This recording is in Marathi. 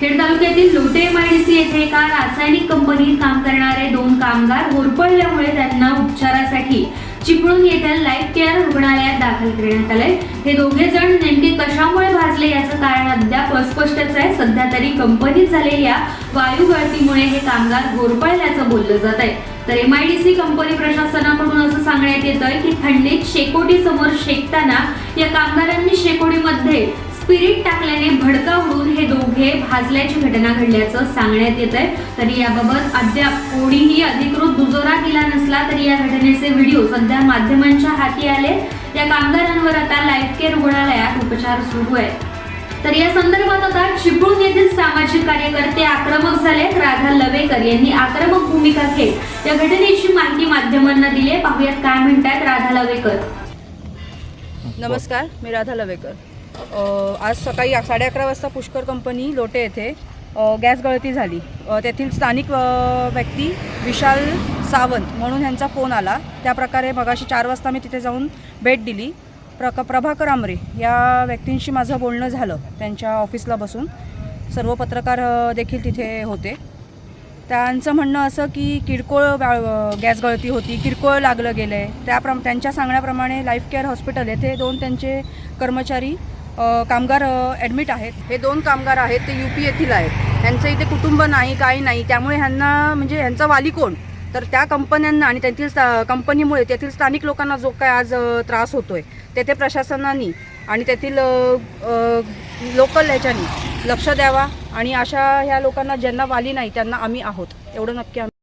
खेड तालुक्यातील लोटे एमआयडीसी येथे एका रासायनिक कंपनीत काम करणारे दोन कामगार होरपळल्यामुळे त्यांना उपचारासाठी चिपळूण येथील लाईफ केअर रुग्णालयात दाखल करण्यात आलंय. हे दोघे जण नेमके कशामुळे भाजले याचं कारण अद्याप अस्पष्टच आहे. सध्या तरी कंपनीत झालेल्या वायू गळतीमुळे हे कामगार होरपळल्याचं बोललं जात आहे. तर सी कंपनी प्रशासनाकडून असं सांगण्यात येत आहे की थंडीत शेकोटी समोर शेकताना या कामगारांनी शेकोटीमध्ये स्पिरिट टाकल्याने भडका उडून हे दोघे भाजल्याची घटना घडल्याचं सांगण्यात येत आहे तरी याबाबत अद्याप कोणीही अधिकृत दुजोरा दिला नसला तरी या घटनेचे व्हिडिओ सध्या माध्यमांच्या हाती आले. या कामगारांवर आता लाईफ केअर रुग्णालयात उपचार सुरू आहे तर या संदर्भात आता चिपळूण येथील सामाजिक कार्यकर्ते आक्रमक झाले राधा लवेकर यांनी आक्रमक भूमिका घेत या घटनेची माहिती माध्यमांना दिली पाहुयात पाहूयात काय म्हणतात राधा लवेकर. नमस्कार मी राधा लवेकर. आज सकाळी साडे अकरा वाजता पुष्कर कंपनी लोटे येथे गॅस गळती झाली. तेथील स्थानिक व्यक्ती विशाल सावंत म्हणून ह्यांचा फोन आला. त्याप्रकारे मगाशी चार वाजता मी तिथे जाऊन भेट दिली. प्रक प्रभाकर आमरे या व्यक्तींशी माझं बोलणं झालं त्यांच्या ऑफिसला बसून. सर्व पत्रकार देखील तिथे होते. त्यांचं म्हणणं असं की किरकोळ वा- गॅस गळती होती किरकोळ लागलं गेलं आहे त्याप्रम त्यांच्या सांगण्याप्रमाणे लाईफ केअर हॉस्पिटल येथे दोन त्यांचे कर्मचारी कामगार ॲडमिट आहेत. हे दोन कामगार आहेत ते यू पी येथील आहेत. ह्यांचं इथे कुटुंब नाही काही नाही. त्यामुळे ह्यांना म्हणजे ह्यांचा वाली कोण? तर त्या कंपन्यांना आणि त्यातील कंपनीमुळे तेथील स्थानिक लोकांना जो काय आज त्रास होतो आहे तेथे प्रशासनाने आणि तेथील लोकल ह्याच्यानी लक्ष द्यावा आणि अशा ह्या लोकांना ज्यांना वाली नाही त्यांना आम्ही आहोत. एवढं नक्की आम्ही